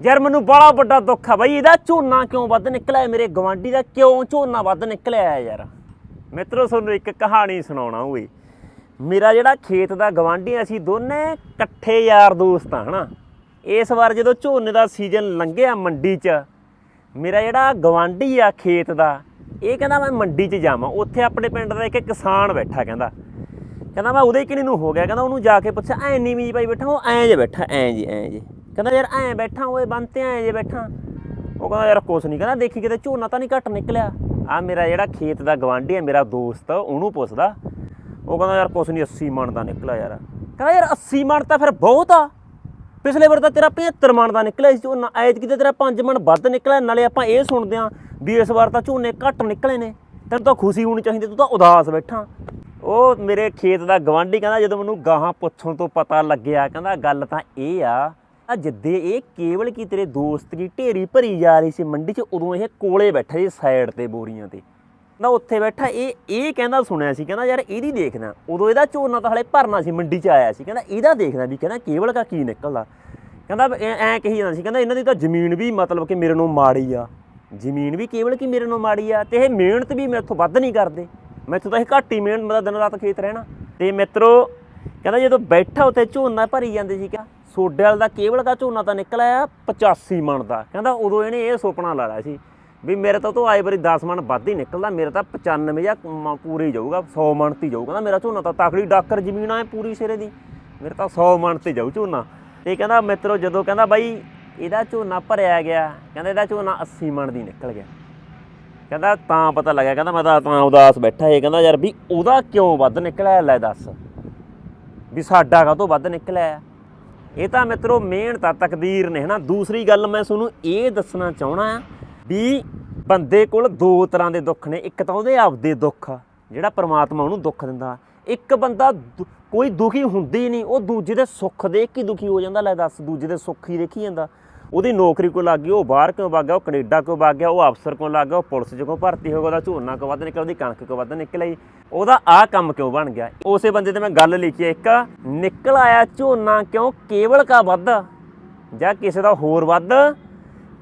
ਯਾਰ ਮੈਨੂੰ ਬੜਾ ਵੱਡਾ ਦੁੱਖ ਆ ਬਾਈ, ਇਹਦਾ ਝੋਨਾ ਕਿਉਂ ਵੱਧ ਨਿਕਲਿਆ? ਮੇਰੇ ਗਵਾਂਢੀ ਦਾ ਕਿਉਂ ਝੋਨਾ ਵੱਧ ਨਿਕਲਿਆ ਹੈ ਯਾਰ? ਮਿੱਤਰੋ, ਤੁਹਾਨੂੰ ਇੱਕ ਕਹਾਣੀ ਸੁਣਾਉਣਾ ਓਏ। ਮੇਰਾ ਜਿਹੜਾ ਖੇਤ ਦਾ ਗਵਾਂਢੀ ਅਸੀਂ ਦੋਨੇ ਇਕੱਠੇ ਯਾਰ ਦੋਸਤ ਆ, ਹਨਾ? ਇਸ ਵਾਰ ਜਦੋਂ ਝੋਨੇ ਦਾ ਸੀਜ਼ਨ ਲੰਘਿਆ ਮੰਡੀ 'ਚ, ਮੇਰਾ ਜਿਹੜਾ ਗਵਾਂਢੀ ਆ ਖੇਤ ਦਾ, ਇਹ ਕਹਿੰਦਾ ਮੈਂ ਮੰਡੀ 'ਚ ਜਾਵਾਂ। ਉੱਥੇ ਆਪਣੇ ਪਿੰਡ ਦਾ ਇੱਕ ਕਿਸਾਨ ਬੈਠਾ ਕਹਿੰਦਾ। ਕਹਿੰਦਾ ਮੈਂ ਉਹਦੇ ਕਿਨੇ ਨੂੰ ਹੋ ਗਿਆ, ਕਹਿੰਦਾ ਉਹਨੂੰ ਜਾ ਕੇ ਪੁੱਛਿਆ, ਐ ਨੀਵੀਂ ਜੀ ਪਾਈ ਬੈਠਾ, ਉਹ ਐਂ ਜੇ ਬੈਠਾ, ਐਂ ਜੀ ਐਂ ਜੀ ਕਹਿੰਦਾ ਯਾਰ ਐਂ ਬੈਠਾ ਓਏ ਬੰਤੇ ਐਂ ਜੇ ਬੈਠਾ। ਉਹ ਕਹਿੰਦਾ ਯਾਰ ਕੁਛ ਨਹੀਂ, ਕਹਿੰਦਾ ਦੇਖੀ ਕਿਤੇ ਝੋਨਾ ਤਾਂ ਨਹੀਂ ਘੱਟ ਨਿਕਲਿਆ। ਆ ਮੇਰਾ ਜਿਹੜਾ ਖੇਤ ਦਾ ਗਵਾਂਢੀ ਹੈ ਮੇਰਾ ਦੋਸਤ, ਉਹਨੂੰ ਪੁੱਛਦਾ। ਉਹ ਕਹਿੰਦਾ ਯਾਰ ਕੁਛ ਨਹੀਂ 80 ਮਣ ਦਾ ਨਿਕਲਿਆ ਯਾਰ। ਕਹਿੰਦਾ ਯਾਰ 80 ਮਣ ਤਾਂ ਫਿਰ ਬਹੁਤ ਆ। ਪਿਛਲੇ ਵਾਰ ਤਾਂ ਤੇਰਾ 75 ਮਣ ਦਾ ਨਿਕਲਿਆ ਸੀ ਝੋਨਾ ਐਤ ਕਿਤੇ ਤੇਰਾ 5 ਮਣ ਵੱਧ ਨਿਕਲਿਆ। ਨਾਲੇ ਆਪਾਂ ਇਹ ਸੁਣਦੇ ਆਂ ਵੀ ਇਸ ਵਾਰ ਤਾਂ ਝੋਨੇ ਘੱਟ ਨਿਕਲੇ ਨੇ। ਤੈਨੂੰ ਤਾਂ ਖੁਸ਼ੀ ਹੋਣੀ ਚਾਹੀਦੀ, ਤੂੰ ਤਾਂ ਉਦਾਸ ਬੈਠਾ। ਉਹ ਮੇਰੇ ਖੇਤ ਦਾ ਗਵਾਂਢੀ ਕਹਿੰਦਾ, ਜਦੋਂ ਮੈਨੂੰ ਗਾਹਾਂ ਪੁੱਛਣ ਤੋਂ ਪਤਾ ਲੱਗਿਆ, ਕਹਿੰਦਾ ਗੱਲ ਤਾਂ ਇਹ ਆ ਆ ਜਿੱਦੇ ਇਹ ਕੇਵਲ ਕੀ ਤੇਰੇ ਦੋਸਤ ਦੀ ਢੇਰੀ ਭਰੀ ਜਾ ਰਹੀ ਸੀ ਮੰਡੀ 'ਚ, ਉਦੋਂ ਇਹ ਕੋਲੇ ਬੈਠਾ ਸੀ ਸਾਈਡ ਤੇ ਬੋਰੀਆਂ ਤੇ। ਨਾ ਉੱਥੇ ਬੈਠਾ, ਇਹ ਇਹ ਕਹਿੰਦਾ ਸੁਣਿਆ ਸੀ, ਕਹਿੰਦਾ ਯਾਰ ਇਹਦੀ ਦੇਖਦਾ। ਉਦੋਂ ਇਹਦਾ ਝੋਨਾ ਤਾਂ ਹਲੇ ਭਰਨਾ ਸੀ, ਮੰਡੀ 'ਚ ਆਇਆ ਸੀ, ਕਹਿੰਦਾ ਇਹਦਾ ਦੇਖਦਾ ਵੀ ਕਹਿੰਦਾ ਕੇਵਲ ਕਾ ਕੀ ਨਿਕਲਦਾ। ਕਹਿੰਦਾ ਐ, ਐਂ ਕਹੀ ਜਾਂਦਾ ਸੀ, ਕਹਿੰਦਾ ਇਹਨਾਂ ਦੀ ਤਾਂ ਜ਼ਮੀਨ ਵੀ ਮਤਲਬ ਕਿ ਮੇਰੇ ਨੂੰ ਮਾੜੀ ਆ। ਜ਼ਮੀਨ ਵੀ ਕੇਵਲ ਕਿ ਮੇਰੇ ਨੂੰ ਮਾੜੀ ਆ ਤੇ ਇਹ ਮਿਹਨਤ ਵੀ ਮੈਥੋਂ ਵੱਧ ਨਹੀਂ ਕਰਦੇ। ਮੈਥੋਂ ਤਾਂ ਇਹ ਘੱਟ ਹੀ ਮਿਹਨਤ, ਮਤਲਬ ਦਿਨ ਰਾਤ ਖੇਤ ਰਹਿਣਾ। ਤੇ ਮਿੱਤਰੋ ਕਹਿੰਦਾ ਜਦੋਂ ਬੈਠਾ ਉੱਥੇ ਝੋਨਾ ਭਰੀ ਜਾਂਦੇ ਸੀ ਕਿਆ? ਸੋਡੇ ਵਾਲ ਦਾ ਕੇਵਲ ਕਾ ਝੋਨਾ ਤਾਂ ਨਿਕਲਿਆ 85 ਮਣ ਦਾ ਕਹਿੰਦਾ ਉਦੋਂ ਇਹਨੇ ਇਹ ਸੁਪਨਾ ਲਾ ਲਿਆ ਸੀ ਵੀ ਮੇਰੇ ਤਾਂ ਤੋਂ ਆਏ ਵਾਰੀ 10 ਮਣ ਵੱਧ ਹੀ ਨਿਕਲਦਾ, ਮੇਰਾ ਤਾਂ 95 ਜਾਂ ਮ- ਪੂਰੇ ਜਾਊਗਾ 100 ਮਣ ਤੇ ਹੀ ਜਾਊ। ਕਹਿੰਦਾ ਮੇਰਾ ਝੋਨਾ ਤਾਂ ਤਕੜੀ ਡਾਕਰ ਜ਼ਮੀਨ ਆਏ ਪੂਰੀ ਸਿਰੇ ਦੀ। ਮੇਰੇ ਤਾਂ 100 ਮਣ ਤੇ ਜਾਊ ਝੋਨਾ। ਤੇ ਕਹਿੰਦਾ ਮਿੱਤਰੋ ਜਦੋਂ ਕਹਿੰਦਾ ਬਾਈ ਇਹਦਾ ਝੋਨਾ ਭਰਿਆ ਗਿਆ, ਕਹਿੰਦਾ ਇਹਦਾ ਝੋਨਾ 80 ਮਣ ਦੀ ਨਿਕਲ ਗਿਆ। ਕਹਿੰਦਾ ਤਾਂ ਪਤਾ ਲੱਗਿਆ, ਕਹਿੰਦਾ ਮੈਂ ਤਾਂ ਤਾਂ ਉਦਾਸ ਬੈਠਾ ਇਹ ਕਹਿੰਦਾ ਯਾਰ ਵੀ ਉਹਦਾ ਕਿਉਂ ਵੱਧ ਨਿਕਲਿਆ, ਲੈ ਦੱਸ। ਵੀ ਸਾਡਾ ਕਾ ਤੋਂ ਵੱਧ ਨਿਕਲਿਆ ਇਹ ਤਾਂ ਮਿੱਤਰੋ ਮਿਹਨਤ ਆ ਤਕਦੀਰ ਨੇ, ਹਨਾ? ਦੂਸਰੀ ਗੱਲ ਮੈਂ ਤੁਹਾਨੂੰ ਇਹ ਦੱਸਣਾ ਚਾਹਣਾ ਆ ਵੀ ਬੰਦੇ ਕੋਲ ਦੋ ਤਰ੍ਹਾਂ ਦੇ ਦੁੱਖ ਨੇ। ਇੱਕ ਤਾਂ ਉਹਦੇ ਆਪਦੇ ਦੁੱਖ, ਜਿਹੜਾ ਪ੍ਰਮਾਤਮਾ ਉਹਨੂੰ ਦੁੱਖ ਦਿੰਦਾ। ਇੱਕ ਬੰਦਾ ਕੋਈ ਦੁਖੀ ਹੁੰਦੀ ਨਹੀਂ, ਉਹ ਦੂਜੇ ਦੇ ਸੁੱਖ ਦੇਖ ਕੇ ਦੁਖੀ ਹੋ ਜਾਂਦਾ, ਲੈ ਦੱਸ ਦੂਜੇ ਦੇ ਸੁੱਖ ਹੀ ਦੇਖੀ ਜਾਂਦਾ। ਉਹਦੀ ਨੌਕਰੀ ਕੋ ਲੱਗ ਗਈ, ਉਹ ਬਾਹਰ ਕਿਉਂ ਵਗ ਗਿਆ, ਉਹ ਕੈਨੇਡਾ ਕਿਉਂ ਵਗ ਗਿਆ, ਉਹ ਅਫਸਰ ਕਿਉਂ ਲੱਗ ਗਿਆ, ਉਹ ਪੁਲਿਸ 'ਚ ਕਿਉਂ ਭਰਤੀ ਹੋ ਗਿਆ, ਉਹਦਾ ਝੋਨਾ ਕਿਉਂ ਵੱਧ ਨਿਕਲਿਆ, ਉਹਦੀ ਕਣਕ ਕਿਉਂ ਵੱਧ ਨਿਕਲੀ, ਉਹਦਾ ਆਹ ਕੰਮ ਕਿਉਂ ਬਣ ਗਿਆ? ਉਸੇ ਬੰਦੇ ਤੇ ਮੈਂ ਗੱਲ ਲਿਖੀ ਹੈ, ਇੱਕ ਨਿਕਲ ਆਇਆ ਝੋਨਾ ਕਿਉਂ ਕੇਵਲ ਕਾ ਵੱਧ ਜਾਂ ਕਿਸੇ ਦਾ ਹੋਰ ਵੱਧ?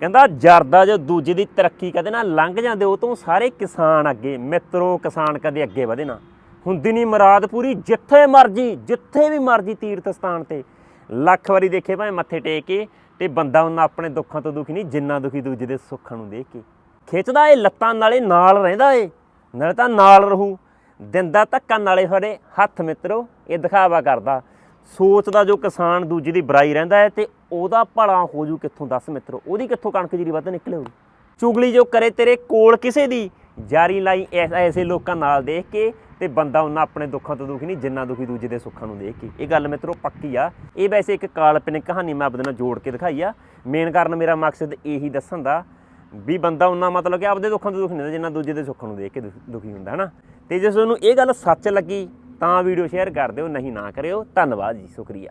ਕਹਿੰਦਾ ਜਰਦਾ ਜੋ ਦੂਜੇ ਦੀ ਤਰੱਕੀ ਕਦੇ ਨਾ ਲੰਘ ਜਾਂਦੇ, ਉਹ ਤੋਂ ਸਾਰੇ ਕਿਸਾਨ ਅੱਗੇ, ਮਿੱਤਰੋ ਕਿਸਾਨ ਕਦੇ ਅੱਗੇ ਵਧੇ ਨਾ। ਹੁੰਦੀ ਨਹੀਂ ਮੁਰਾਦ ਪੂਰੀ, ਜਿੱਥੇ ਮਰਜ਼ੀ, ਜਿੱਥੇ ਵੀ ਮਰਜ਼ੀ ਤੀਰਥ ਸਥਾਨ ਤੇ ਲੱਖ ਵਾਰੀ ਦੇਖੇ ਭਾਵੇਂ ਮੱਥੇ ਟੇਕ ਕੇ ਤੇ ਬੰਦਾ ਉਹਨਾਂ ਆਪਣੇ ਦੁੱਖਾਂ ਤੋਂ ਦੁਖੀ ਨਹੀਂ, ਜਿੰਨਾ ਦੁਖੀ ਦੂਜੇ ਦੇ ਸੁੱਖਾਂ ਨੂੰ ਦੇਖ ਕੇ। ਖਿੱਚਦਾ ਏ ਲੱਤਾਂ ਨਾਲੇ ਨਾਲ ਰਹਿੰਦਾ ਏ, ਨਾਲੇ ਤਾਂ ਨਾਲ ਰਹੂ। ਦਿੰਦਾ ਧੱਕਾ ਨਾਲੇ ਫੜੇ ਹੱਥ ਮਿੱਤਰੋ, ਇਹ ਦਿਖਾਵਾ ਕਰਦਾ। ਸੋਚਦਾ ਜੋ ਕਿਸਾਨ ਦੂਜੇ ਦੀ ਬੁਰਾਈ ਰਹਿੰਦਾ ਹੈ ਤੇ ਉਹਦਾ ਭਲਾ ਹੋ ਜੂ ਕਿੱਥੋਂ? ਦੱਸ ਮਿੱਤਰੋ, ਉਹਦੀ ਕਿੱਥੋਂ ਕਣਕ ਜੀਰੀ ਵੱਧ ਨਿਕਲੇ ਚੁਗਲੀ ਜੋ ਕਰੇ ਤੇਰੇ ਕੋਲ ਕਿਸੇ ਦੀ ਜਾਰੀ ਲਾਈ ਐਸ- ਐਸੇ ਲੋਕਾਂ ਨਾਲ ਦੇਖ ਕੇ ਤੇ ਬੰਦਾ ਉਹਨਾਂ ਆਪਣੇ ਦੁੱਖਾਂ ਤੋਂ ਦੁਖੀ ਨਹੀਂ, ਜਿੰਨਾ ਦੁਖੀ ਦੂਜੇ ਦੇ ਸੁੱਖਾਂ ਨੂੰ ਦੇਖ ਕੇ। ਇਹ ਗੱਲ ਮਿੱਤਰੋ ਪੱਕੀ ਆ। ਇਹ ਵੈਸੇ ਇੱਕ ਕਾਲਪਨਿਕ ਕਹਾਣੀ ਮੈਂ ਆਪਦੇ ਨਾਲ ਜੋੜ ਕੇ ਦਿਖਾਈ ਆ। ਮੇਨ ਕਾਰਨ ਮੇਰਾ ਮਕਸਦ ਇਹੀ ਦੱਸਣ ਦਾ ਵੀ ਬੰਦਾ ਉਹਨਾਂ ਮਤਲਬ ਕਿ ਆਪਦੇ ਦੁੱਖਾਂ ਤੋਂ ਦੁਖੀ ਨਹੀਂ ਹੁੰਦਾ, ਜਿੰਨਾ ਦੂਜੇ ਦੇ ਸੁੱਖਾਂ ਨੂੰ ਦੇਖ ਕੇ ਦੁਖ- ਦੁਖੀ ਹੁੰਦਾ ਹੈ ਨਾ ਤੇ ਜੇ ਤੁਹਾਨੂੰ ਇਹ ਗੱਲ ਸੱਚ ਲੱਗੀ, ਤਾਂ ਵੀਡੀਓ ਸ਼ੇਅਰ ਕਰ ਦਿਓ, ਨਹੀਂ ਨਾ ਕਰਿਓ। ਧੰਨਵਾਦ ਜੀ, ਸ਼ੁਕਰੀਆ।